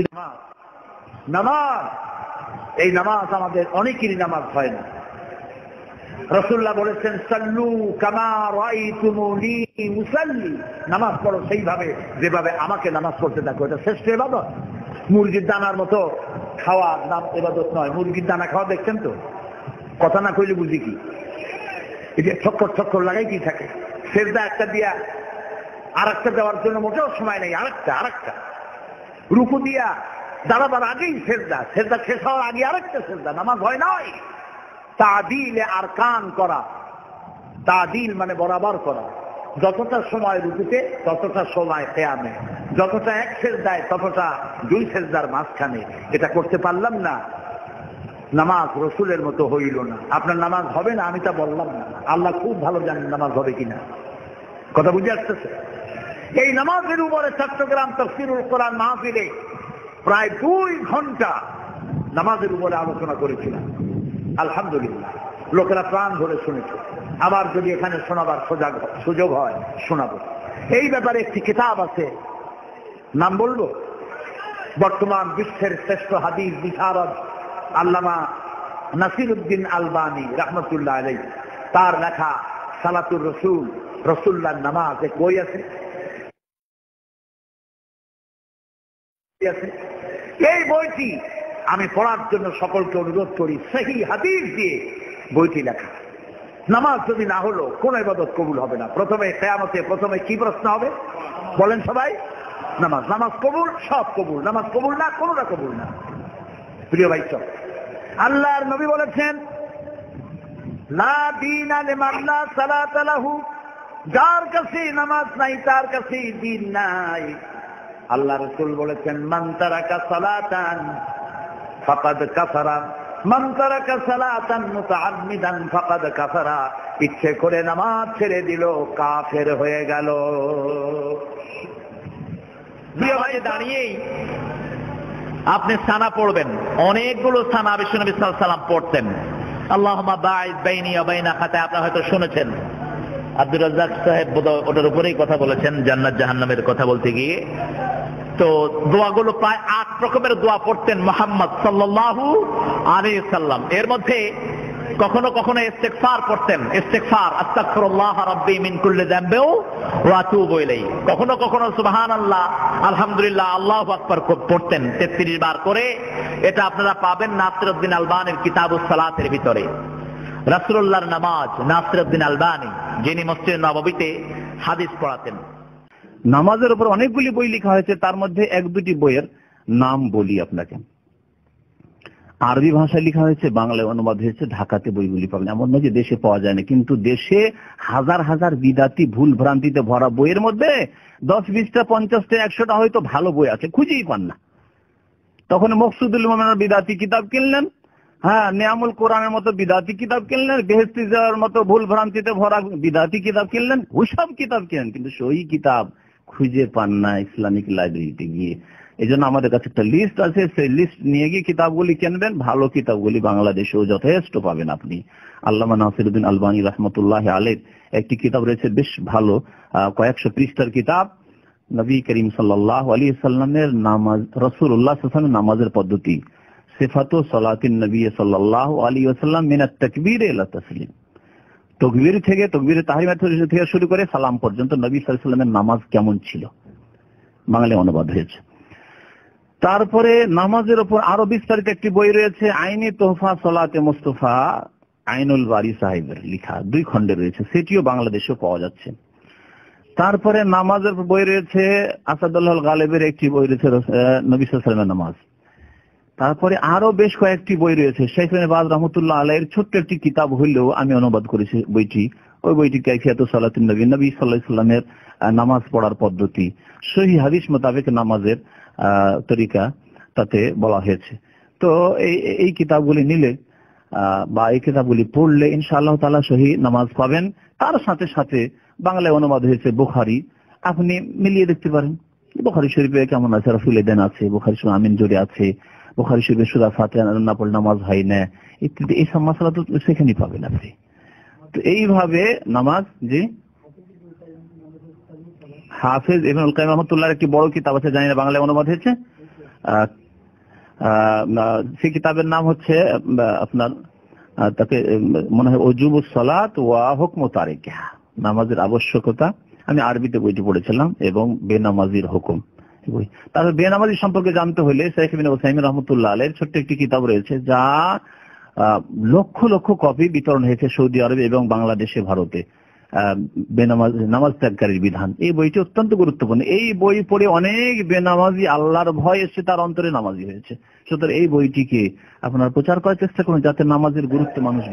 নামাজ। নামাজ। এই নামাজ আমাদের অনেকেরই নামাজ হয় না। রসুল্লাহ বলেছেন, সাল্লু কামার মুসাল্লি নামাজ পড়ো সেইভাবে, যেভাবে আমাকে নামাজ পড়তে দেখো, এটা শ্রেষ্ঠ এবাদত মুরগির দানার মতো খাওয়া নাম এবাদত নয়। মুরগির দানা খাওয়া দেখছেন তো? কথা না কইলে বুঝি কি? এই যে ছক্কর ছক্কর লাগাই কি থাকে? সেজদা একটা দিয়া আর একটা দেওয়ার জন্য মোটেও সময় নেই। আরেকটা আরেকটা। রুকু দিয়া দাঁড়াবার আগেই সেজদা। সেজদা শেষ হওয়ার আগে আরেকটা সেজদা, নামাজ হয় নয় তাদিলে আর কান করা। তাদিল মানে বরাবর করা। যতটা সময় রুকুতে, ততটা সময় কেয়ামে। যতটা এক সেজদায়, ততটা দুই সেজদার মাঝখানে। এটা করতে পারলাম না। নামাজ রসুলের মতো হইল না। আপনার নামাজ হবে না, আমি তা বললাম না। আল্লাহ খুব ভালো জানেন নামাজ হবে কিনা। কথা বুঝে আসতেছে? এই নামাজের উপরে চট্টগ্রাম তফসিরুল কোরআন মাহফিলে প্রায় দুই ঘণ্টা নামাজের উপরে আলোচনা করেছিলাম। আলহামদুলিল্লাহ। লোকেরা প্রাণ ধরে শুনেছে। আবার যদি এখানে শোনাবার সোজাগ সুযোগ হয়, শোনাবো। এই ব্যাপারে একটি কিতাব আছে। নাম বলব? বর্তমান বিশ্বের শ্রেষ্ঠ হাদিস বিশারদ আল্লামা নাসির উদ্দিন আলবানী রহমতুল্লাহ আলাই তার লেখা সালাতুর রসুল রসুল্লাহ নামাজ বই আছে। আছে। এই বইটি আমি পড়ার জন্য সকলকে অনুরোধ করি সেই হাদিস দিয়ে বইটি লেখা। নামাজ যদি না হলো, কোন ইবাদত কবুল হবে না। প্রথমে কেয়ামতে প্রথমে কি প্রশ্ন হবে? বলেন সবাই। নামাজ নামাজ কবুল, সব কবুল। নামাজ কবুল না, কোনটা কবুল না। প্রিয় ভাই, চল। আল্লাহর নবী বলেছেন যার কাছে নামাজ নাই, তার কাছে দিন নাই। আল্লাহ রসুল বলেছেন মান্তারাকা সালাতান, ফাকাদ কাফারা। মান্তারাকা সালাতান মুতাআম্মিদান, ফাকাদ কাফারা। ইচ্ছে করে নামাজ ছেড়ে দিল, কাফের হয়ে গেল। ভাই, দাঁড়িয়েই আপনি সানা পড়বেন। অনেকগুলো সানা বিশ্বনবী সাল্লাম পড়তেন। আল্লাহ বাইনি অবাইনা খাতে আপনারা হয়তো শুনেছেন। আব্দুর রাজ্জাক সাহেব ওটার উপরেই কথা বলেছেন, জান্নাত জাহান্নামের কথা বলতে গিয়ে। তো দোয়াগুলো প্রায় আট রকমের দোয়া পড়তেন মোহাম্মদ সাল্লাহু আলী সাল্লাম এর মধ্যে কখনো কখনো ইস্তেকফার করতেন ইস্তেকফার আস্তাগফিরুল্লাহ রাব্বি মিন কুল্লি যামবিও ওয়া আতুবু ইলাইহি। কখনো কখনো সুবহানাল্লাহ, আলহামদুলিল্লাহ, আল্লাহু আকবার পড়তেন 33 বার করে। এটা আপনারা পাবেন নাসিরউদ্দিন আলবানির কিতাবুস সালাতের ভিতরে। রাসূলুল্লাহর নামাজ নাসিরউদ্দিন আলবানি। যিনি মসজিদ নববীতে হাদিস পড়াতেন। নামাজের উপর অনেকগুলি বই লেখা হয়েছে, তার মধ্যে এক দুটি বইয়ের নাম বলি আপনাকে। আরবি ভাষায় লেখা হয়েছে, বাংলায় অনুবাদ হয়েছে, ঢাকাতে বইগুলি পাবেন। এমন নয় যে দেশে পাওয়া যায় না কিন্তু দেশে হাজার হাজার বিদাতি ভুল ভ্রান্তিতে ভরা বইয়ের মধ্যে দশ, বিশটা, পঞ্চাশটা, একশোটা হয়তো ভালো বই আছে, খুঁজেই পান না। তখন মকসুদুল মোমেনের বিদাতি কিতাব কিনলেন হ্যাঁ নিয়ামুল কোরআনের মতো বিদাতি কিতাব কিনলেন বেহস্তি যাওয়ার মতো ভুল ভ্রান্তিতে ভরা বিদাতি কিতাব কিনলেন ওসব কিতাব কিনেন, কিন্তু সই কিতাব খুঁজে পান না ইসলামিক লাইব্রেরিতে গিয়ে। এই জন্য আমাদের কাছে একটা লিস্ট আছে, সেই লিস্ট নিয়ে গিয়ে কিতাবগুলি কিনবেন ভালো কিতাবগুলি বাংলাদেশেও যথেষ্ট পাবেন আপনি। আল্লামা নাসিরুদ্দিন আলবানী রহমতুল্লাহ আলের একটি কিতাব রয়েছে বেশ ভালো কয়েকশো পৃষ্ঠার কিতাব। নবী করিম সাল্লাহ আলী সাল্লামের নামাজ রসুল্লাহ নামাজের পদ্ধতি। সিফাতু সলাতিন নবী সাল্লাহ আলী ওসাল্লাম মিনা তকবীর এলা তসলিম। তকবীর থেকে তকবীর তাহিমা থেকে শুরু করে সালাম পর্যন্ত নবী সাল্লামের নামাজ কেমন ছিল? বাংলায় অনুবাদ হয়েছে। তারপরে নামাজের উপর আরও বিস্তারিত একটি বই রয়েছে, আইনি তোহফা সলাতে মুস্তফা, আইনুল বারি সাহেবের লিখা। দুই খণ্ডে রয়েছে, সেটিও বাংলাদেশেও পাওয়া যাচ্ছে। তারপরে নামাজের বই রয়েছে আসাদুল্লাহ গালেবের একটি বই রয়েছে নবী সাল্লামের নামাজ। তারপরে আরও বেশ কয়েকটি বই রয়েছে। শেখ বাজ রহমতুল্লাহ আলাইয়ের ছোট্ট একটি কিতাব হইলেও আমি অনুবাদ করেছি বইটি। ওই বইটি কাইফিয়াত সালাতুন নবী। নবী সাল্লাহ সাল্লামের নামাজ পড়ার পদ্ধতি। সহি হাদিস মোতাবেক নামাজের তরিকা তাতে বলা হয়েছে। তো এই এই কিতাবগুলি নিলে বা এই কিতাবগুলি পড়লে ইনশাআল্লাহ তালা সহি নামাজ পাবেন। তার সাথে সাথে বাংলায় অনুবাদ হয়েছে বুখারি। আপনি মিলিয়ে দেখতে পারেন। বুখারি শরীফে কেমন আছে? রফুল দেন আছে, বুখারি শরীফ আমিন জোরে আছে, বুখারি শরীফে সুদা ফাতে না পড়লে নামাজ হয় না। ইত্যাদি, এই সব মশলা তো সেখানেই পাবেন আপনি। তো এইভাবে নামাজ জি হাফেজ ইবনুল কাইম রহমতুল্লাহর একটি বড় কিতাব আছে, জানি না বাংলায় অনুবাদ হয়েছে। সেই কিতাবের নাম হচ্ছে আপনার তাকে মনে হয় অজুব সালাত ওয়া হুকম তারিকা নামাজের আবশ্যকতা। আমি আরবিতে বইটি পড়েছিলাম এবং বেনামাজির হুকুম বই। তারপর বেনামাজি সম্পর্কে জানতে হলে শেখ বিন ওসাইম রহমতুল্লাহ আলের ছোট্ট একটি কিতাব রয়েছে, যা লক্ষ লক্ষ কপি বিতরণ হয়েছে সৌদি আরবে এবং বাংলাদেশে, ভারতে। বেনামাজ, নামাজ ত্যাগকারীর বিধান। এই বইটি অত্যন্ত গুরুত্বপূর্ণ। এই বই পড়ে অনেক বেনামাজি আল্লাহর ভয় এসে তার অন্তরে নামাজি হয়েছে। সুতরাং এই বইটিকে আপনার প্রচার করার চেষ্টা করুন, যাতে নামাজের গুরুত্ব মানুষ